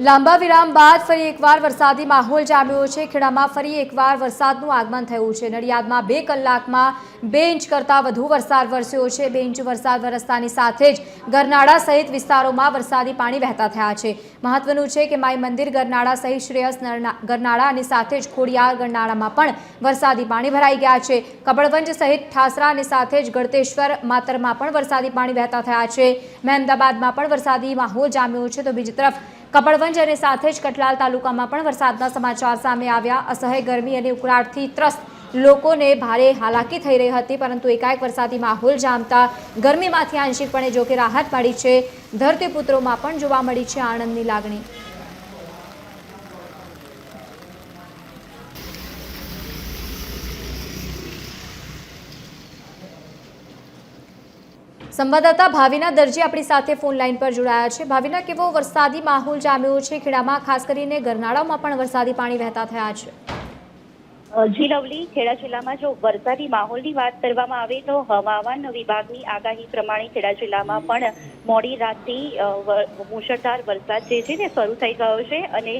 લાંબા વિરામ બાદ ફરી એકવાર વરસાદી માહોલ જામ્યો છે. ખેડામાં ફરી એકવાર વરસાદનું આગમન થયું છે. નડિયાદમાં બે કલાકમાં બે ઇંચ કરતાં વધુ વરસાદ વરસ્યો છે. બે ઇંચ વરસાદ વરસતાની સાથે જ ગરનાળા સહિત વિસ્તારોમાં વરસાદી પાણી વહેતા થયા છે. મહત્વનું છે કે માઈ મંદિર ગરનાળા સહિત શ્રેયસ ગરનાળા અને સાથે જ ખોડિયાર ગરનાળામાં પણ વરસાદી પાણી ભરાઈ ગયા છે. કબળવંજ સહિત ઠાસરા અને સાથે જ ગળતેશ્વર માતરમાં પણ વરસાદી પાણી વહેતા થયા છે. મહેમદાબાદમાં પણ વરસાદી માહોલ જામ્યો છે. તો બીજી તરફ કપડવંજ અને સાથે જ કટલાલ તાલુકામાં પણ વરસાદના સમાચાર સામે આવ્યા. અસહ્ય ગરમી અને ઉકળાટથી ત્રસ્ત લોકોને ભારે હાલાકી થઈ રહી હતી, પરંતુ એકાએક વરસાદી માહોલ જામતા ગરમીમાંથી આંશિકપણે જોકે રાહત મળી છે. ધરતીપુત્રોમાં પણ જોવા મળી છે આનંદની લાગણી. સંવાદદાતા ભાવિના દરજી આપણી સાથે ફોન લાઈન પર જોડાયા છે. ભાવિના, કેવો વરસાદી માહોલ જામ્યો છે? ખેડામાં ખાસ કરીને ગરનાળામાં પણ વરસાદી પાણી વહેતા થયા છે. જી લવલી, ખેડા જિલ્લામાં જો વરસાદી માહોલની વાત કરવામાં આવે તો હવામાન વિભાગની આગાહી પ્રમાણે ખેડા જિલ્લામાં પણ મોડી રાતથી મુશળધાર વરસાદ જે છે તે શરૂ થઈ ગયો છે અને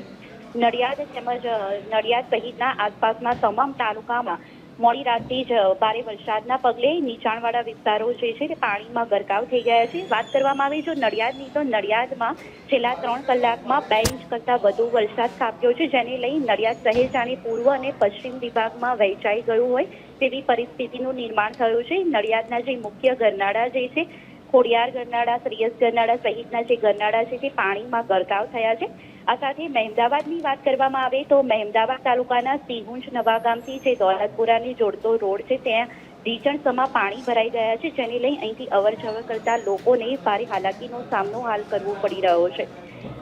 નડિયાદ તેમજ નડિયાદ સહિતના આસપાસના તમામ તાલુકામાં મોડી રાતથી જ ભારે વરસાદના પગલે નીચાણવાળા વિસ્તારો જે છે તે પાણીમાં ગરકાવ થઈ ગયા છે. વાત કરવામાં આવે જો નડિયાદની, તો નડિયાદમાં છેલ્લા ત્રણ કલાકમાં બે ઇંચ કરતાં વધુ વરસાદ ખાબક્યો છે, જેને લઈ નડિયાદ શહેર જાણે પૂર્વ અને પશ્ચિમ વિભાગમાં વહેંચાઈ ગયું હોય તેવી પરિસ્થિતિનું નિર્માણ થયું છે. નડિયાદના જે મુખ્ય ગરનાળા જે છે ખોડિયાર ગરનાળા શ્રીયસ ગરનાળા સહિતના જે ગરનાળા છે તે પાણીમાં ગરકાવ થયા છે. આ સાથે મહેમદાવાદની વાત કરવામાં આવે તો મહેમદાવાદ તાલુકાના સિંહુંજ નવાગામથી જે દોલતપુરાને જોડતો રોડ છે ત્યાં રીચણસમાં પાણી ભરાઈ ગયા છે જેને લઈ અહીંથી અવર જવર કરતા લોકોને ભારે હાલાકીનો સામનો હાલ કરવો પડી રહ્યો છે.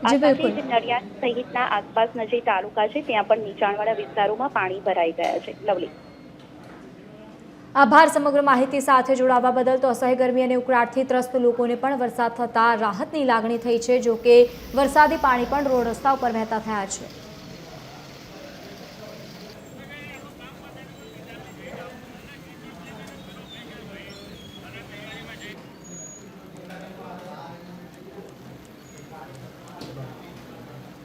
આ સાથે જ નડિયાદ સહિતના આસપાસના જે તાલુકા છે ત્યાં પણ નીચાણવાળા વિસ્તારોમાં પાણી ભરાઈ ગયા છે. લવલી. આભાર સમગ્ર માહિતી સાથે જોડાવા બદલ તો અસહ્ય ગરમી અને ઉકળાટથી ત્રસ્ત લોકોને પણ વરસાદ થતાં રાહતની લાગણી થઈ છે, જો કે વરસાદી પાણી પણ રોડ રસ્તા ઉપર વહેતા થયા છે.